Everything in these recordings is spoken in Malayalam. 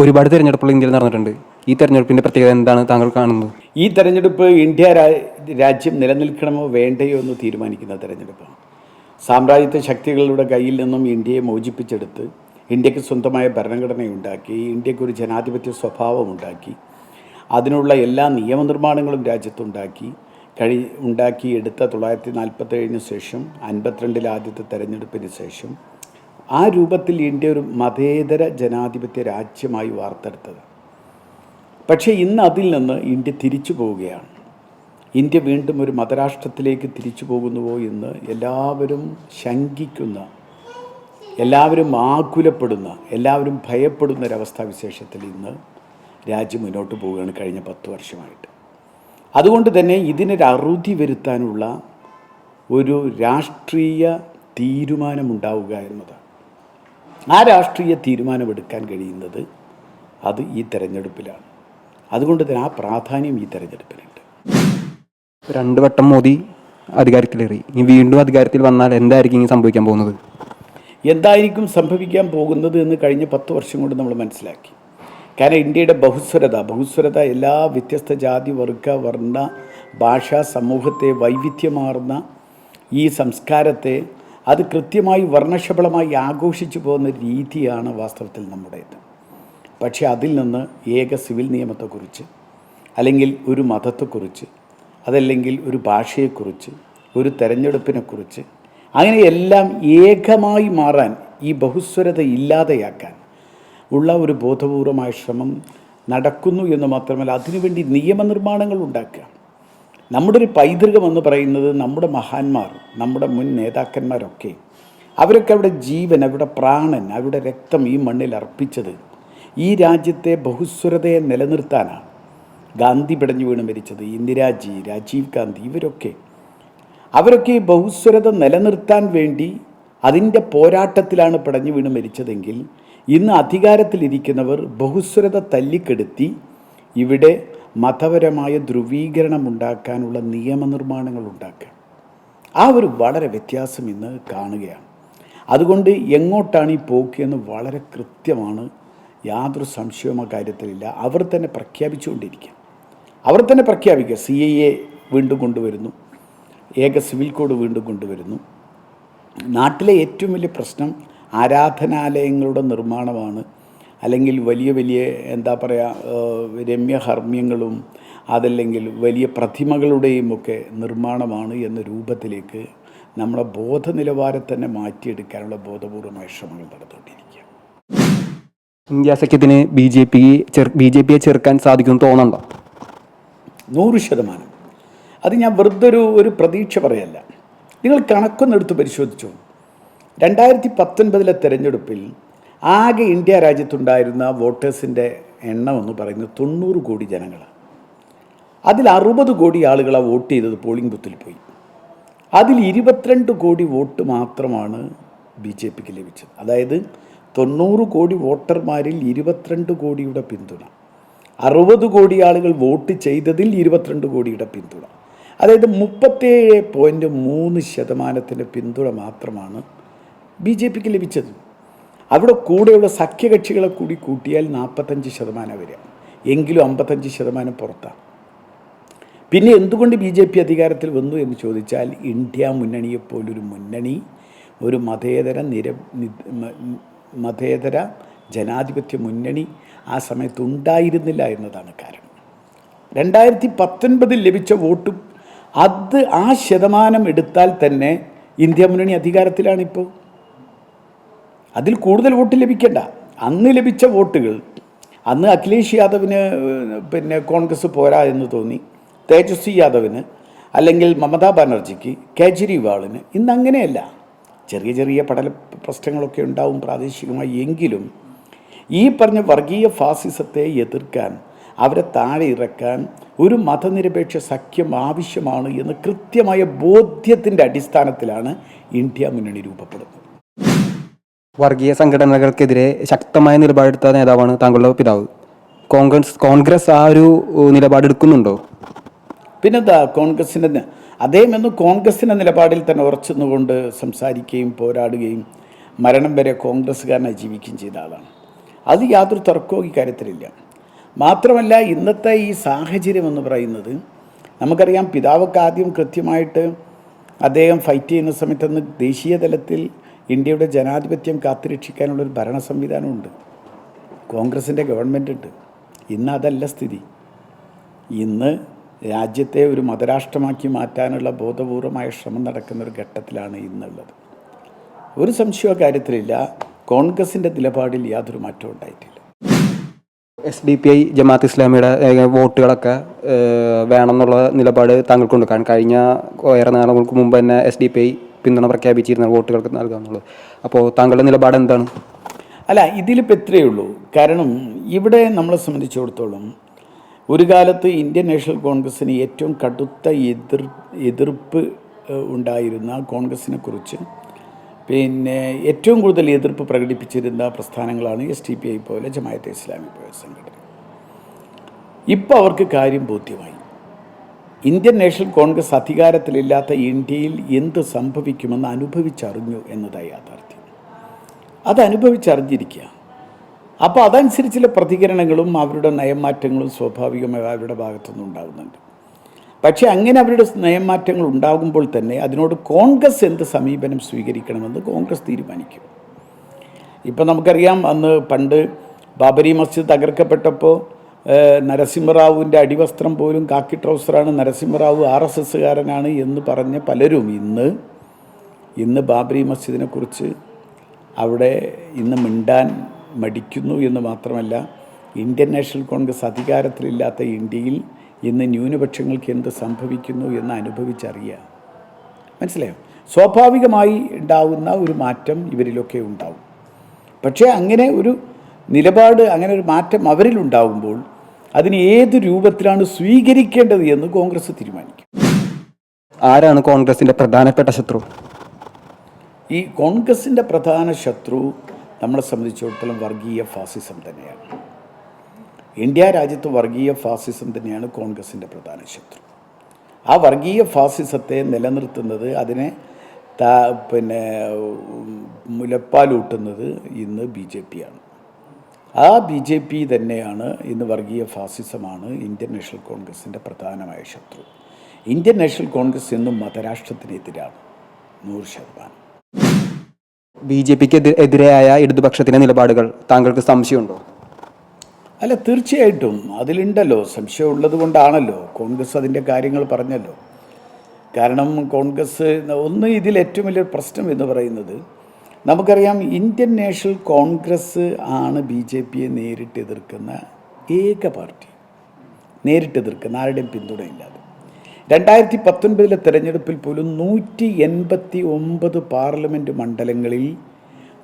ഒരുപാട് തിരഞ്ഞെടുപ്പുകൾ ഇന്ത്യയിൽ നടന്നിട്ടുണ്ട്. ഈ തെരഞ്ഞെടുപ്പിന്റെ പ്രത്യേകത എന്താണ് താങ്കൾ കാണുന്നത്? ഈ തെരഞ്ഞെടുപ്പ് ഇന്ത്യ രാജ്യം നിലനിൽക്കണമോ വേണ്ടയോ എന്ന് തീരുമാനിക്കുന്ന തെരഞ്ഞെടുപ്പാണ്. സാമ്രാജ്യത്വ ശക്തികളുടെ കയ്യിൽ നിന്നും ഇന്ത്യയെ മോചിപ്പിച്ചെടുത്ത് ഇന്ത്യയ്ക്ക് സ്വന്തമായ ഭരണഘടനയുണ്ടാക്കി ഇന്ത്യയ്ക്ക് ഒരു ജനാധിപത്യ സ്വഭാവമുണ്ടാക്കി അതിനുള്ള എല്ലാ നിയമനിർമ്മാണങ്ങളും രാജ്യത്തുണ്ടാക്കി കഴി ഉണ്ടാക്കി എടുത്ത തൊള്ളായിരത്തി നാൽപ്പത്തേഴിന് ശേഷം അൻപത്തിരണ്ടിലെ ആദ്യത്തെ തെരഞ്ഞെടുപ്പിന് ശേഷം ആ രൂപത്തിൽ ഇന്ത്യ ഒരു മതേതര ജനാധിപത്യ രാജ്യമായി വാർത്തെടുത്തത്. പക്ഷേ ഇന്ന് അതിൽ നിന്ന് ഇന്ത്യ തിരിച്ചു പോവുകയാണ്. ഇന്ത്യ വീണ്ടും ഒരു മതരാഷ്ട്രത്തിലേക്ക് തിരിച്ചു പോകുന്നുവോ എന്ന് എല്ലാവരും ശങ്കിക്കുന്ന എല്ലാവരും ആകുലപ്പെടുന്ന എല്ലാവരും ഭയപ്പെടുന്ന ഒരവസ്ഥാവിശേഷത്തിൽ ഇന്ന് രാജ്യം മുന്നോട്ട് പോവുകയാണ് കഴിഞ്ഞ പത്ത് വർഷമായിട്ട്. അതുകൊണ്ട് തന്നെ ഇതിനൊരു അറുതി വരുത്താനുള്ള ഒരു രാഷ്ട്രീയ തീരുമാനമുണ്ടാവുക എന്നതാണ്. ആ രാഷ്ട്രീയ തീരുമാനമെടുക്കാൻ കഴിയുന്നത് അത് ഈ തെരഞ്ഞെടുപ്പിലാണ്. അതുകൊണ്ട് തന്നെ ആ പ്രാധാന്യം ഈ തെരഞ്ഞെടുപ്പിനുണ്ട് രണ്ട് വട്ടം മോദി അധികാരത്തിലേറി. ഇനി വീണ്ടും അധികാരത്തിൽ വന്നാൽ എന്തായിരിക്കും ഇനി സംഭവിക്കാൻ പോകുന്നത്? എന്തായിരിക്കും സംഭവിക്കാൻ പോകുന്നത് എന്ന് കഴിഞ്ഞ പത്ത് വർഷം കൊണ്ട് നമ്മൾ മനസ്സിലാക്കി. കാരണം ഇന്ത്യയുടെ ബഹുസ്വരത ബഹുസ്വരത എല്ലാ വ്യത്യസ്ത ജാതി വർഗ വർണ ഭാഷാ സമൂഹത്തെ വൈവിധ്യമാർന്ന ഈ സംസ്കാരത്തെ അത് കൃത്യമായി വർണശബളമായി ആഘോഷിച്ചു പോകുന്ന രീതിയാണ് വാസ്തവത്തിൽ നമ്മുടേത്. പക്ഷേ അതിൽ നിന്ന് ഏക സിവിൽ നിയമത്തെക്കുറിച്ച് അല്ലെങ്കിൽ ഒരു മതത്തെക്കുറിച്ച് അതല്ലെങ്കിൽ ഒരു ഭാഷയെക്കുറിച്ച് ഒരു തെരഞ്ഞെടുപ്പിനെക്കുറിച്ച് അങ്ങനെ എല്ലാം ഏകമായി മാറാൻ ഈ ബഹുസ്വരത ഇല്ലാതെയാക്കാൻ ഉള്ള ഒരു ബോധപൂർവമായ ശ്രമം നടക്കുന്നു എന്ന് മാത്രമല്ല അതിനുവേണ്ടി നിയമനിർമ്മാണങ്ങൾ ഉണ്ടാക്കുക. നമ്മുടെ ഒരു പൈതൃകം എന്ന് പറയുന്നത് നമ്മുടെ മഹാന്മാർ നമ്മുടെ മുൻ നേതാക്കന്മാരൊക്കെ. അവരൊക്കെ അവിടെ ജീവൻ അവിടെ പ്രാണൻ അവിടെ രക്തം ഈ മണ്ണിൽ അർപ്പിച്ചത് ഈ രാജ്യത്തെ ബഹുസ്വരതയെ നിലനിർത്താനാണ്. ഗാന്ധി പിടഞ്ഞു വീണ് മരിച്ചത് ഇന്ദിരാജി രാജീവ് ഗാന്ധി ഇവരൊക്കെ. അവരൊക്കെ ഈ ബഹുസ്വരത നിലനിർത്താൻ വേണ്ടി അതിന്റെ പോരാട്ടത്തിലാണ് പിടഞ്ഞു വീണ് മരിച്ചതെങ്കിൽ ഇന്ന് അധികാരത്തിലിരിക്കുന്നവർ ബഹുസ്വരത തല്ലിക്കെടുത്തി ഇവിടെ മതപരമായ ധ്രുവീകരണം ഉണ്ടാക്കാനുള്ള നിയമനിർമ്മാണങ്ങൾ ഉണ്ടാക്കുക ആ ഒരു വളരെ വ്യത്യാസം ഇന്ന് കാണുകയാണ്. അതുകൊണ്ട് എങ്ങോട്ടാണ് ഈ പോക്ക് എന്ന് വളരെ കൃത്യമാണ് യാതൊരു സംശയവും ആ കാര്യത്തിലില്ല. അവർ തന്നെ പ്രഖ്യാപിച്ചുകൊണ്ടിരിക്കുക. അവർ തന്നെ പ്രഖ്യാപിക്കുക. സി ഐ എ വീണ്ടും കൊണ്ടുവരുന്നു. ഏക സിവിൽ കോഡ് വീണ്ടും കൊണ്ടുവരുന്നു. നാട്ടിലെ ഏറ്റവും വലിയ പ്രശ്നം ആരാധനാലയങ്ങളുടെ നിർമ്മാണമാണ്. അല്ലെങ്കിൽ വലിയ വലിയ എന്താ പറയുക രമ്യഹർമ്മ്യങ്ങളും അതല്ലെങ്കിൽ വലിയ പ്രതിമകളുടെയും ഒക്കെ നിർമ്മാണമാണ് എന്ന രൂപത്തിലേക്ക് നമ്മളെ ബോധ നിലവാരം തന്നെ മാറ്റിയെടുക്കാനുള്ള ബോധപൂർവമായ ശ്രമങ്ങൾ നടന്നുകൊണ്ടിരിക്കുക ഇന്ത്യ സഖ്യത്തിന് B J P B J പിയെ ചെറുക്കാൻ സാധിക്കുമെന്ന് തോന്നണ്ടോ നൂറ് ശതമാനം. അത് ഞാൻ വെറുതെ ഒരു ഒരു പ്രതീക്ഷ പറയല്ല. നിങ്ങൾ കണക്കൊന്നെടുത്ത് പരിശോധിച്ചു? രണ്ടായിരത്തി പത്തൊൻപതിലെ തെരഞ്ഞെടുപ്പിൽ ആകെ ഇന്ത്യ രാജ്യത്തുണ്ടായിരുന്ന വോട്ടേഴ്സിന്റെ എണ്ണം എന്ന് പറയുന്നത് തൊണ്ണൂറ് കോടി ജനങ്ങളാണ്. അതിൽ അറുപത് കോടി ആളുകളാണ് വോട്ട് ചെയ്തത് പോളിംഗ് ബൂത്തിൽ പോയി. അതിൽ ഇരുപത്തിരണ്ട് കോടി വോട്ട് മാത്രമാണ് ബി ജെ പിക്ക് ലഭിച്ചത്. അതായത് തൊണ്ണൂറ് കോടി വോട്ടർമാരിൽ ഇരുപത്തിരണ്ട് കോടിയുടെ പിന്തുണ. അറുപത് കോടി ആളുകൾ വോട്ട് ചെയ്തതിൽ ഇരുപത്തിരണ്ട് കോടിയുടെ പിന്തുണ. അതായത് മുപ്പത്തേഴ് പോയിന്റ് മൂന്ന് ശതമാനത്തിന്റെ പിന്തുണ മാത്രമാണ് ബി ജെ പിക്ക് ലഭിച്ചത്. അവിടെ കൂടെയുള്ള സഖ്യകക്ഷികളെ കൂടി കൂട്ടിയാൽ നാൽപ്പത്തഞ്ച് ശതമാനം വരിക. എങ്കിലും അമ്പത്തഞ്ച് ശതമാനം പുറത്താണ് പിന്നെ എന്തുകൊണ്ട് ബി ജെ പി അധികാരത്തിൽ വന്നു എന്ന് ചോദിച്ചാൽ ഇന്ത്യ മുന്നണിയെപ്പോലൊരു മുന്നണി ഒരു മതേതര നിര മതേതര ജനാധിപത്യ മുന്നണി ആ സമയത്ത് ഉണ്ടായിരുന്നില്ല എന്നതാണ് കാരണം. രണ്ടായിരത്തി പത്തൊൻപതിൽ ലഭിച്ച വോട്ട് അത് ആ ശതമാനം എടുത്താൽ തന്നെ ഇന്ത്യ മുന്നണി അധികാരത്തിലാണിപ്പോൾ. അതിൽ കൂടുതൽ വോട്ട് ലഭിക്കേണ്ട. അന്ന് ലഭിച്ച വോട്ടുകൾ അന്ന് അഖിലേഷ് യാദവിന് പിന്നെ കോൺഗ്രസ് പോരാ എന്ന് തോന്നി തേജസ്വി യാദവിന് അല്ലെങ്കിൽ മമതാ ബാനർജിക്ക് കേജ്രിവാളിന് ഇന്ന് അങ്ങനെയല്ല. ചെറിയ ചെറിയ പടല പ്രശ്നങ്ങളൊക്കെ ഉണ്ടാവും പ്രാദേശികമായി. എങ്കിലും ഈ പറഞ്ഞ വർഗീയ ഫാസിസത്തെ എതിർക്കാൻ അവരെ താഴെ ഇറക്കാൻ ഒരു മതനിരപേക്ഷ സഖ്യം ആവശ്യമാണ് എന്ന് കൃത്യമായ ബോധ്യത്തിന്റെ അടിസ്ഥാനത്തിലാണ് ഇന്ത്യ മുന്നണി രൂപപ്പെടുന്നത്. വർഗീയ സംഘടനകൾക്കെതിരെ ശക്തമായ നിലപാടെടുത്ത നേതാവാണ് താങ്കളുടെ പിതാവ്. കോൺഗ്രസ് കോൺഗ്രസ് ആ ഒരു നിലപാടെടുക്കുന്നുണ്ടോ? പിന്നെന്താ കോൺഗ്രസിന്റെ അദ്ദേഹം എന്ന് കോൺഗ്രസിന്റെ നിലപാടിൽ തന്നെ ഉറച്ചുനിന്നുകൊണ്ട് സംസാരിക്കുകയും പോരാടുകയും മരണം വരെ കോൺഗ്രസ്സുകാരനെ ജീവിക്കുകയും ചെയ്ത ആളാണ്. അത് യാതൊരു തർക്കവും ഇക്കാര്യത്തിലില്ല മാത്രമല്ല ഇന്നത്തെ ഈ സാഹചര്യം എന്ന് പറയുന്നത് നമുക്കറിയാം പിതാവൊക്കെ ആദ്യം കൃത്യമായിട്ട് അദ്ദേഹം ഫൈറ്റ് ചെയ്യുന്ന സമയത്തൊന്ന് ദേശീയ തലത്തിൽ ഇന്ത്യയുടെ ജനാധിപത്യം കാത്തുരക്ഷിക്കാനുള്ളൊരു ഭരണ സംവിധാനമുണ്ട്. കോൺഗ്രസിന്റെ ഗവൺമെന്റ് ഉണ്ട് ഇന്ന് അതല്ല സ്ഥിതി. ഇന്ന് രാജ്യത്തെ ഒരു മതരാഷ്ട്രമാക്കി മാറ്റാനുള്ള ബോധപൂർവമായ ശ്രമം നടക്കുന്ന ഒരു ഘട്ടത്തിലാണ് ഇന്നുള്ളത്. ഒരു സംശയ കാര്യത്തിലില്ല. കോൺഗ്രസിന്റെ നിലപാടിൽ യാതൊരു മാറ്റവും ഉണ്ടായിട്ടില്ല. S D P I Jamaat ഇസ്ലാമിയുടെ വോട്ടുകളൊക്കെ വേണമെന്നുള്ള നിലപാട് താങ്കൾക്കുണ്ട്. കാരണം കഴിഞ്ഞ ഏറെ നാളുകൾക്ക് മുമ്പ് തന്നെ എസ് ഡി പി ഐ പിന്തുണ പ്രഖ്യാപിച്ചിരുന്ന വോട്ടുകൾക്ക് നൽകാമെന്നുള്ളത് അപ്പോൾ താങ്കളുടെ നിലപാട് എന്താണ്? അല്ല ഇതിലിപ്പോൾ എത്രയേ ഉള്ളൂ. കാരണം ഇവിടെ നമ്മളെ സംബന്ധിച്ചിടത്തോളം ഒരു കാലത്ത് ഇന്ത്യൻ നാഷണൽ കോൺഗ്രസ്സിന് ഏറ്റവും കടുത്ത എതിർ എതിർപ്പ് ഉണ്ടായിരുന്ന കോൺഗ്രസ്സിനെ കുറിച്ച് പിന്നെ ഏറ്റവും കൂടുതൽ എതിർപ്പ് പ്രകടിപ്പിച്ചിരുന്ന പ്രസ്ഥാനങ്ങളാണ് എസ് ടി പി ഐ പോലെ ജമായത്തെ ഇസ്ലാമി പോലെ സംഘടന ഇപ്പോൾ അവർക്ക് കാര്യം ബോധ്യമായി. ഇന്ത്യൻ നാഷണൽ കോൺഗ്രസ് അധികാരത്തിലില്ലാത്ത ഇന്ത്യയിൽ എന്ത് സംഭവിക്കുമെന്ന് അനുഭവിച്ചറിഞ്ഞു എന്നതാണ് യാഥാർത്ഥ്യം. അത് അപ്പോൾ അതനുസരിച്ചുള്ള പ്രതികരണങ്ങളും അവരുടെ നയമാറ്റങ്ങളും സ്വാഭാവികമായി അവരുടെ ഭാഗത്തുനിന്ന് ഉണ്ടാകുന്നുണ്ട്. പക്ഷേ അങ്ങനെ അവരുടെ നയമാറ്റങ്ങൾ ഉണ്ടാകുമ്പോൾ തന്നെ അതിനോട് കോൺഗ്രസ് എന്ത് സമീപനം സ്വീകരിക്കണമെന്ന് കോൺഗ്രസ് തീരുമാനിക്കും. ഇപ്പം നമുക്കറിയാം അന്ന് പണ്ട് ബാബരി മസ്ജിദ് തകർക്കപ്പെട്ടപ്പോൾ നരസിംഹറാവുവിന്റെ അടിവസ്ത്രം പോലും കാക്കി ട്രൗസറാണ്. നരസിംഹറാവു ആർ എസ് എസ്സുകാരനാണ് എന്ന് പറഞ്ഞ പലരും ഇന്ന് ഇന്ന് ബാബരി മസ്ജിദിനെക്കുറിച്ച് അവിടെ ഇന്ന് മിണ്ടാൻ മടിക്കുന്നു എന്ന് മാത്രമല്ല ഇന്ത്യൻ നാഷണൽ കോൺഗ്രസ് അധികാരത്തിലില്ലാത്ത ഇന്ത്യയിൽ ഇന്ന് ന്യൂനപക്ഷങ്ങൾക്ക് എന്ത് സംഭവിക്കുന്നു എന്ന് അനുഭവിച്ചറിയുക. മനസ്സിലായോ? സ്വാഭാവികമായി ഉണ്ടാവുന്ന ഒരു മാറ്റം ഇവരിലൊക്കെ ഉണ്ടാവും. പക്ഷേ അങ്ങനെ ഒരു നിലപാട് അങ്ങനെ ഒരു മാറ്റം അവരിലുണ്ടാകുമ്പോൾ അതിന് ഏത് രൂപത്തിലാണ് സ്വീകരിക്കേണ്ടത് എന്ന് കോൺഗ്രസ് തീരുമാനിക്കും. ആരാണ് കോൺഗ്രസിന്റെ പ്രധാനപ്പെട്ട ശത്രു? ഈ കോൺഗ്രസിന്റെ പ്രധാന ശത്രു നമ്മളെ സംബന്ധിച്ചിടത്തോളം വർഗീയ ഫാസിസം തന്നെയാണ്. ഇന്ത്യ രാജ്യത്ത് വർഗീയ ഫാസിസം തന്നെയാണ് കോൺഗ്രസിന്റെ പ്രധാന ശത്രു. ആ വർഗീയ ഫാസിസത്തെ നിലനിർത്തുന്നത് അതിനെ പിന്നെ മുലപ്പാലൂട്ടുന്നത് ഇന്ന് ബി ജെ പി ആണ്. ആ ബി ജെ പി തന്നെയാണ് ഇന്ന് വർഗീയ ഫാസിസമാണ് ഇന്ത്യൻ നാഷണൽ കോൺഗ്രസിന്റെ പ്രധാനമായ ശത്രു. ഇന്ത്യൻ നാഷണൽ കോൺഗ്രസ് എന്നും മതരാഷ്ട്രത്തിനെതിരാണ്. നൂറ് ശതമാനം. ബി ജെ പിക്ക് എതിരെയായ ഇടതുപക്ഷത്തിന്റെ നിലപാടുകൾ താങ്കൾക്ക് സംശയമുണ്ടോ? അല്ല തീർച്ചയായിട്ടും. അതിലുണ്ടല്ലോ. സംശയമുള്ളത് കൊണ്ടാണല്ലോ. കോൺഗ്രസ് അതിന്റെ കാര്യങ്ങൾ പറഞ്ഞല്ലോ. കാരണം കോൺഗ്രസ് ഒന്ന് ഇതിൽ ഏറ്റവും വലിയ പ്രശ്നം എന്ന് പറയുന്നത് നമുക്കറിയാം ഇന്ത്യൻ നാഷണൽ കോൺഗ്രസ് ആണ് ബി ജെ പിയെ നേരിട്ട് എതിർക്കുന്ന ഏക പാർട്ടി. നേരിട്ട് എതിർക്കുന്ന ആരുടെയും പിന്തുണയില്ലാതെ. രണ്ടായിരത്തി പത്തൊൻപതിലെ തെരഞ്ഞെടുപ്പിൽ പോലും നൂറ്റി എൺപത്തി ഒമ്പത് പാർലമെന്റ് മണ്ഡലങ്ങളിൽ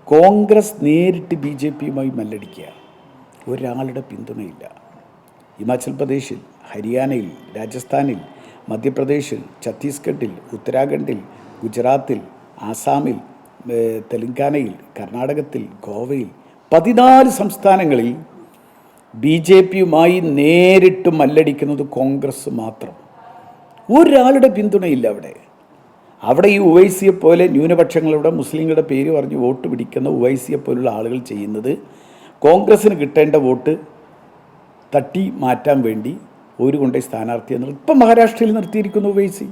കോൺഗ്രസ് നേരിട്ട് ബി ജെ പിയുമായി മല്ലടിക്കുക ഒരാളുടെ പിന്തുണയില്ല. ഹിമാചൽ പ്രദേശിൽ ഹരിയാനയിൽ രാജസ്ഥാനിൽ മധ്യപ്രദേശിൽ ഛത്തീസ്ഗഡിൽ ഉത്തരാഖണ്ഡിൽ ഗുജറാത്തിൽ ആസാമിൽ തെലങ്കാനയിൽ കർണാടകത്തിൽ ഗോവയിൽ പതിനാല് സംസ്ഥാനങ്ങളിൽ ബി ജെ പിയുമായി നേരിട്ട് മല്ലടിക്കുന്നത് കോൺഗ്രസ് മാത്രം. ഒരാളുടെ പിന്തുണയില്ല അവിടെ. അവിടെ ഈ ഉവൈസിയെ പോലെ ന്യൂനപക്ഷങ്ങളുടെ മുസ്ലിങ്ങളുടെ പേര് പറഞ്ഞ് വോട്ട് പിടിക്കുന്ന ഉവൈസിയെ പോലുള്ള ആളുകൾ ചെയ്യുന്നത് കോൺഗ്രസ്സിന് കിട്ടേണ്ട വോട്ട് തട്ടി മാറ്റാൻ വേണ്ടി ഒരു കൊണ്ടേ സ്ഥാനാർത്ഥിയെ നിർ ഇപ്പം മഹാരാഷ്ട്രയിൽ നിർത്തിയിരിക്കുന്നു ഉവൈസി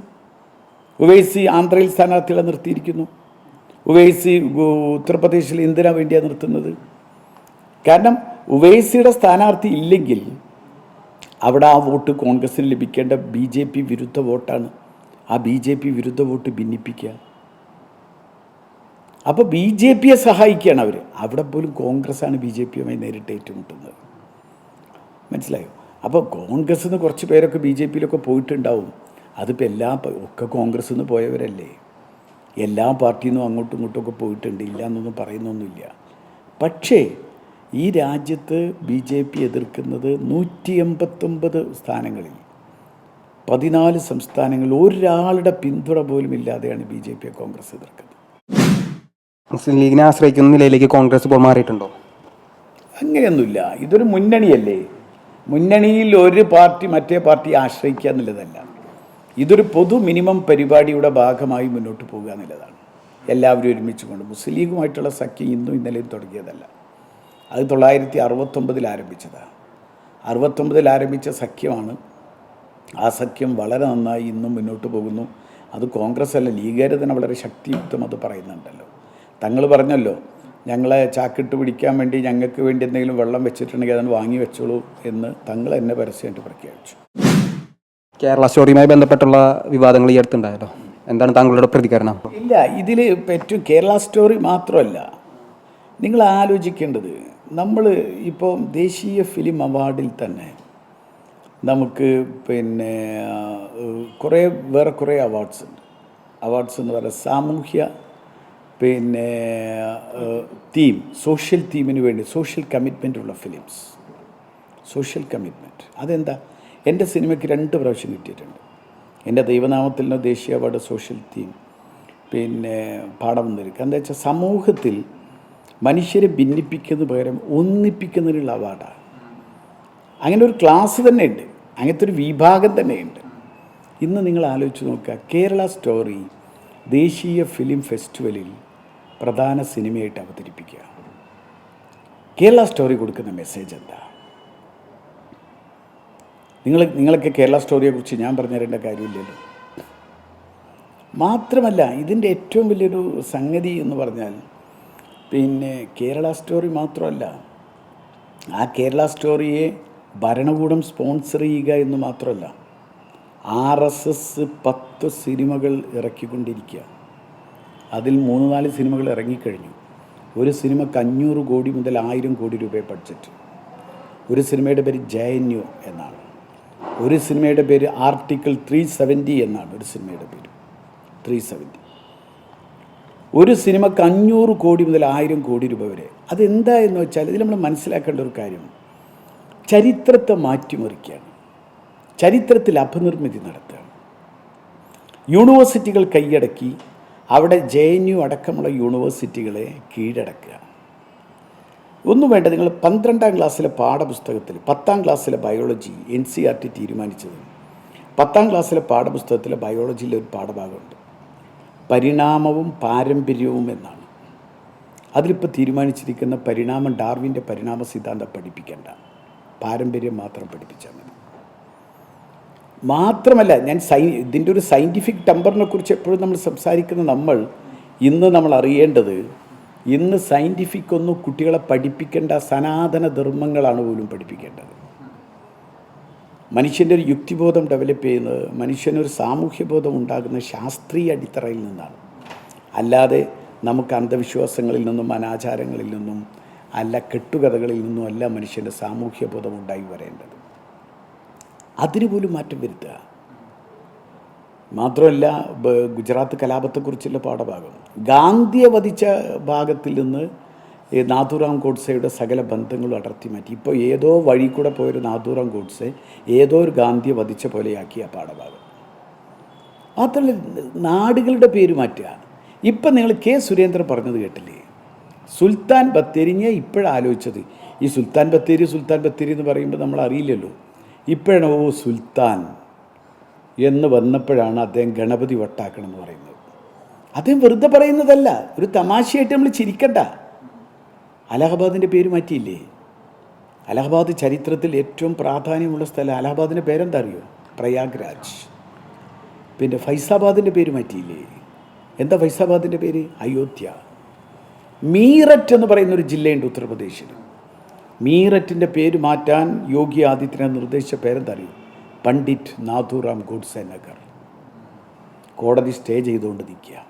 ഉവൈസി ആന്ധ്രയിൽ സ്ഥാനാർത്ഥികളെ നിർത്തിയിരിക്കുന്നു. ഉവൈസി ഉത്തർപ്രദേശിൽ എന്തിനാണ് വേണ്ടിയാണ് നിർത്തുന്നത്? കാരണം ഉവൈസിയുടെ സ്ഥാനാർത്ഥി ഇല്ലെങ്കിൽ അവിടെ ആ വോട്ട് കോൺഗ്രസ്സിന് ലഭിക്കേണ്ട ബി ജെ പി വിരുദ്ധ വോട്ടാണ്. ആ ബി ജെ പി വിരുദ്ധ വോട്ട് ഭിന്നിപ്പിക്കുക. അപ്പോൾ ബി ജെ പിയെ സഹായിക്കുകയാണ് അവർ അവിടെ പോലും കോൺഗ്രസ്സാണ് ബി ജെ പിയുമായി നേരിട്ട് ഏറ്റുമുട്ടുന്നത്. മനസ്സിലായോ? അപ്പോൾ കോൺഗ്രസ് നിന്ന് കുറച്ച് പേരൊക്കെ ബി ജെ പിയിലൊക്കെ പോയിട്ടുണ്ടാവും. അതിപ്പോൾ എല്ലാ ഒക്കെ കോൺഗ്രസ് നിന്ന് പോയവരല്ലേ? എല്ലാ പാർട്ടിയിൽ നിന്നും അങ്ങോട്ടും ഇങ്ങോട്ടും ഒക്കെ പോയിട്ടുണ്ട് ഇല്ല എന്നൊന്നും പറയുന്നൊന്നുമില്ല. പക്ഷേ ഈ രാജ്യത്ത് ബി ജെ പി എതിർക്കുന്നത് നൂറ്റി എൺപത്തൊമ്പത് സ്ഥാനങ്ങളിൽ പതിനാല് സംസ്ഥാനങ്ങളിൽ ഒരാളുടെ പിന്തുണ പോലും ഇല്ലാതെയാണ് ബി ജെ പിയെ കോൺഗ്രസ് എതിർക്കുന്നത്. മുസ്ലിം ലീഗിനെ ആശ്രയിക്കുന്ന നിലയിലേക്ക് കോൺഗ്രസ് ഇപ്പോൾ മാറിയിട്ടുണ്ടോ? അങ്ങനെയൊന്നുമില്ല. ഇതൊരു മുന്നണിയല്ലേ? മുന്നണിയിൽ ഒരു പാർട്ടി മറ്റേ പാർട്ടി ആശ്രയിക്കുക എന്നുള്ളതല്ല. ഇതൊരു പൊതു മിനിമം പരിപാടിയുടെ ഭാഗമായി മുന്നോട്ട് പോകുക എന്നുള്ളതാണ്. എല്ലാവരും ഒരുമിച്ച് കൊണ്ട് മുസ്ലിം ലീഗുമായിട്ടുള്ള സഖ്യം ഇന്നും ഇന്നലെയും തുടങ്ങിയതല്ല. അത് തൊള്ളായിരത്തി അറുപത്തൊമ്പതിൽ ആരംഭിച്ചതാണ് അറുപത്തൊമ്പതിൽ ആരംഭിച്ച സഖ്യമാണ്. ആ സഖ്യം വളരെ നന്നായി ഇന്നും മുന്നോട്ട് പോകുന്നു. അത് കോൺഗ്രസ് അല്ല ലീഗുകാർ തന്നെ വളരെ ശക്തിയുക്തം അത് പറയുന്നുണ്ടല്ലോ. തങ്ങൾ പറഞ്ഞല്ലോ ഞങ്ങളെ ചാക്കിട്ട് പിടിക്കാൻ വേണ്ടി ഞങ്ങൾക്ക് വേണ്ടി എന്തെങ്കിലും വെള്ളം വെച്ചിട്ടുണ്ടെങ്കിൽ അതൊന്ന് വാങ്ങി വെച്ചോളൂ എന്ന് തങ്ങൾ എന്നെ പരസ്യമായിട്ട് പ്രഖ്യാപിച്ചു. കേരള സ്റ്റോറിയുമായി ബന്ധപ്പെട്ടുള്ള വിവാദങ്ങൾ ഈ അടുത്തുണ്ടായല്ലോ. എന്താണ് താങ്കളുടെ പ്രതികരണം? ഇല്ല ഇതിൽ പറ്റും കേരള സ്റ്റോറി മാത്രമല്ല. നിങ്ങൾ ആലോചിക്കേണ്ടത് നമ്മൾ ഇപ്പോൾ ദേശീയ ഫിലിം അവാർഡിൽ തന്നെ നമുക്ക് പിന്നെ കുറേ വേറെ കുറേ അവാർഡ്സ് ഉണ്ട്. അവാർഡ്സ് എന്ന് പറയുന്നത് സാമൂഹ്യ പിന്നെ തീം സോഷ്യൽ തീമിന് വേണ്ടി സോഷ്യൽ കമ്മിറ്റ്മെന്റ് ഉള്ള ഫിലിംസ്. Social commitment. അതെന്താ? എന്റെ സിനിമയ്ക്ക് രണ്ട് പ്രാവശ്യം കിട്ടിയിട്ടുണ്ട്. എന്റെ ദൈവനാമത്തിൽ നിന്ന് ദേശീയ അവാർഡ് സോഷ്യൽ തീം പിന്നെ പാഠം വന്നിരിക്കുക. എന്താ വെച്ചാൽ സമൂഹത്തിൽ മനുഷ്യരെ ഭിന്നിപ്പിക്കുന്നത് പകരം ഒന്നിപ്പിക്കുന്നതിനുള്ള അവാർഡാണ് അങ്ങനെ ഒരു ക്ലാസ് തന്നെ ഉണ്ട് അങ്ങനത്തെ ഒരു വിഭാഗം തന്നെയുണ്ട്. ഇന്ന് നിങ്ങൾ ആലോചിച്ച് നോക്കുക കേരള സ്റ്റോറി ദേശീയ ഫിലിം ഫെസ്റ്റിവലിൽ പ്രധാന സിനിമയായിട്ട് അവതരിപ്പിക്കുക. കേരള സ്റ്റോറി കൊടുക്കുന്ന മെസ്സേജ് എന്താ? നിങ്ങൾ നിങ്ങൾക്ക് കേരള സ്റ്റോറിയെക്കുറിച്ച് ഞാൻ പറഞ്ഞു തരേണ്ട കാര്യമില്ലല്ലോ. മാത്രമല്ല ഇതിന്റെ ഏറ്റവും വലിയൊരു സംഗതി എന്ന് പറഞ്ഞാൽ പിന്നെ കേരള സ്റ്റോറി മാത്രമല്ല ആ കേരള സ്റ്റോറിയെ ഭരണകൂടം സ്പോൺസർ ചെയ്യുക എന്ന് മാത്രമല്ല ആർ എസ് എസ് പത്ത് സിനിമകൾ ഇറക്കിക്കൊണ്ടിരിക്കുക. അതിൽ മൂന്ന് നാല് സിനിമകൾ ഇറങ്ങിക്കഴിഞ്ഞു. ഒരു സിനിമക്ക് അഞ്ഞൂറ് കോടി മുതൽ ആയിരം കോടി രൂപ ബഡ്ജറ്റ്. ഒരു സിനിമയുടെ പേര് ജെ എൻ യു എന്നാണ്. ഒരു സിനിമയുടെ പേര് ആർട്ടിക്കിൾ ത്രീ സെവന്റി എന്നാണ് ഒരു സിനിമയുടെ പേര്. Three seventy. ഒരു സിനിമക്ക് അഞ്ഞൂറ് കോടി മുതൽ ആയിരം കോടി രൂപ വരെ. അതെന്താ എന്ന് വെച്ചാൽ ഇതിൽ നമ്മൾ മനസ്സിലാക്കേണ്ട ഒരു കാര്യം. ചരിത്രത്തെ മാറ്റിമറിക്കുകയാണ്. ചരിത്രത്തിൽ അപനിർമ്മിതി നടത്തുകയാണ്. യൂണിവേഴ്സിറ്റികൾ കൈയടക്കി അവിടെ ജെ എൻ യു അടക്കമുള്ള യൂണിവേഴ്സിറ്റികളെ കീഴടക്കുക. ഒന്നും വേണ്ട നിങ്ങൾ പന്ത്രണ്ടാം ക്ലാസ്സിലെ പാഠപുസ്തകത്തിൽ പത്താം ക്ലാസ്സിലെ biology N C R T തീരുമാനിച്ചത്. പത്താം ക്ലാസ്സിലെ പാഠപുസ്തകത്തിലെ ബയോളജിയിലെ ഒരു പാഠഭാഗമുണ്ട്. പരിണാമവും പാരമ്പര്യവും എന്നാണ്. അതിലിപ്പോൾ തീരുമാനിച്ചിരിക്കുന്ന പരിണാമം ഡാർവിന്റെ പരിണാമ സിദ്ധാന്തം പഠിപ്പിക്കേണ്ട. പാരമ്പര്യം മാത്രം പഠിപ്പിച്ചാൽ മതി. മാത്രമല്ല ഞാൻ സൈ ഇതിന്റെ ഒരു സയന്റിഫിക് ടെമ്പറിനെ കുറിച്ച് എപ്പോഴും നമ്മൾ സംസാരിക്കുന്ന നമ്മൾ ഇന്ന് നമ്മൾ അറിയേണ്ടത് ഇന്ന് സയന്റിഫിക് ഒന്നും കുട്ടികളെ പഠിപ്പിക്കേണ്ട സനാതന ധർമ്മങ്ങളാണ് പോലും പഠിപ്പിക്കേണ്ടത്. മനുഷ്യന്റെ ഒരു യുക്തിബോധം ഡെവലപ്പ് ചെയ്യുന്നത് മനുഷ്യനൊരു സാമൂഹ്യബോധം ഉണ്ടാകുന്ന ശാസ്ത്രീയ അടിത്തറയിൽ നിന്നാണ്. അല്ലാതെ നമുക്ക് അന്ധവിശ്വാസങ്ങളിൽ നിന്നും അനാചാരങ്ങളിൽ നിന്നും അല്ല കെട്ടുകഥകളിൽ നിന്നും അല്ല മനുഷ്യന്റെ സാമൂഹ്യബോധം ഉണ്ടായി വരേണ്ടത്. അതിനു പോലും മാറ്റം വരുത്തുക. മാത്രമല്ല ഗുജറാത്ത് കലാപത്തെക്കുറിച്ചുള്ള പാഠഭാഗം. ഗാന്ധിയെ വധിച്ച ഭാഗത്തിൽ നിന്ന് നാഥുറാം ഗോഡ്സെയുടെ സകല ബന്ധങ്ങളും അടർത്തി മാറ്റി. ഇപ്പോൾ ഏതോ വഴി കൂടെ പോയൊരു നാഥുറാം ഗോഡ്സെ ഏതോ ഒരു ഗാന്ധിയെ വധിച്ച പോലെയാക്കി ആ പാഠഭാഗം. മാത്രമല്ല നാടുകളുടെ പേര് മാറ്റുക. ഇപ്പം നിങ്ങൾ കെ സുരേന്ദ്രൻ പറഞ്ഞത് കേട്ടില്ലേ? സുൽത്താൻ ബത്തേരി ഞാൻ ഇപ്പോഴാലോചിച്ചത് ഈ സുൽത്താൻ ബത്തേരി സുൽത്താൻ ബത്തേരി എന്ന് പറയുമ്പോൾ നമ്മൾ അറിയില്ലല്ലോ ഇപ്പോഴാണ് ഓ സുൽത്താൻ? എന്ന് വന്നപ്പോഴാണ് അദ്ദേഹം ഗണപതി വട്ടാക്കണം എന്ന് പറയുന്നത്. അദ്ദേഹം വെറുതെ പറയുന്നതല്ല. ഒരു തമാശയായിട്ട് നമ്മൾ ചിരിക്കണ്ട. അലഹബാദിന്റെ പേര് മാറ്റിയില്ലേ? അലഹബാദ് ചരിത്രത്തിൽ ഏറ്റവും പ്രാധാന്യമുള്ള സ്ഥലം അലഹബാദിന്റെ പേരെന്താ അറിയോ? പ്രയാഗ്രാജ്. പിന്നെ ഫൈസാബാദിന്റെ പേര് മാറ്റിയില്ലേ? എന്താ ഫൈസാബാദിന്റെ പേര്? അയോധ്യ. മീററ്റ് എന്ന് പറയുന്ന ഒരു ജില്ലയുണ്ട് ഉത്തർപ്രദേശിൽ മീററ്റിന്റെ പേര് മാറ്റാൻ യോഗി ആദിത്യനാഥ് നിർദ്ദേശിച്ച പേരെന്താ അറിയോ? പണ്ഡിറ്റ് നാഥുറാം ഗോഡ്സെ നഗർ കോടതി സ്റ്റേ ചെയ്തുകൊണ്ട് നിൽക്കുക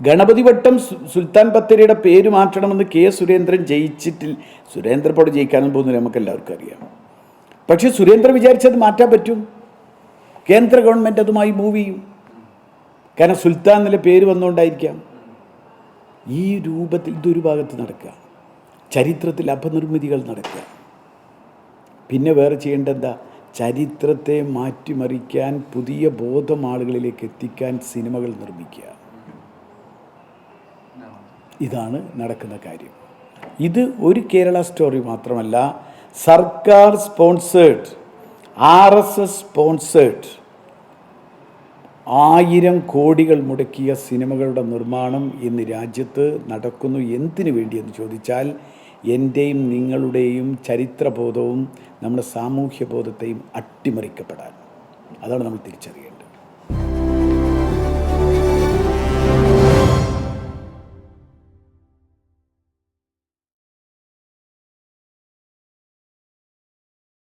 ഗണപതി വട്ടം സുൽത്താൻ ബത്തേരിയുടെ പേര് മാറ്റണമെന്ന് കെ സുരേന്ദ്രൻ ജയിച്ചിട്ടില്ല സുരേന്ദ്രപ്പോട് ജയിക്കാനും പോകുന്നില്ല നമുക്ക് എല്ലാവർക്കും അറിയാം. പക്ഷേ സുരേന്ദ്രൻ വിചാരിച്ചത് മാറ്റാൻ പറ്റും. കേന്ദ്ര ഗവൺമെന്റ് അതുമായി മൂവ് ചെയ്യും. കാരണം സുൽത്താൻ എന്നുള്ള പേര് വന്നുകൊണ്ടായിരിക്കാം ഈ രൂപത്തിൽ ഇതൊരു ഭാഗത്ത് നടക്കുക. ചരിത്രത്തിൽ അപനിർമ്മിതികൾ നടക്കുക. പിന്നെ വേറെ ചെയ്യേണ്ട എന്താ ചരിത്രത്തെ മാറ്റിമറിക്കാൻ പുതിയ ബോധം ആളുകളിലേക്ക് എത്തിക്കാൻ സിനിമകൾ നിർമ്മിക്കുക. ഇതാണ് നടക്കുന്ന കാര്യം. ഇത് ഒരു കേരള സ്റ്റോറി മാത്രമല്ല സർക്കാർ sponsored R S S sponsored ആയിരം കോടികൾ മുടക്കിയ സിനിമകളുടെ നിർമ്മാണം ഇന്ന് രാജ്യത്ത് നടക്കുന്നു. എന്തിനു വേണ്ടിയെന്ന് ചോദിച്ചാൽ എന്റെയും നിങ്ങളുടെയും ചരിത്രബോധവും നമ്മുടെ സാമൂഹ്യ ബോധത്തെയും അട്ടിമറിക്കപ്പെടാൻ. അതാണ് നമ്മൾ തിരിച്ചറിയേണ്ടത്.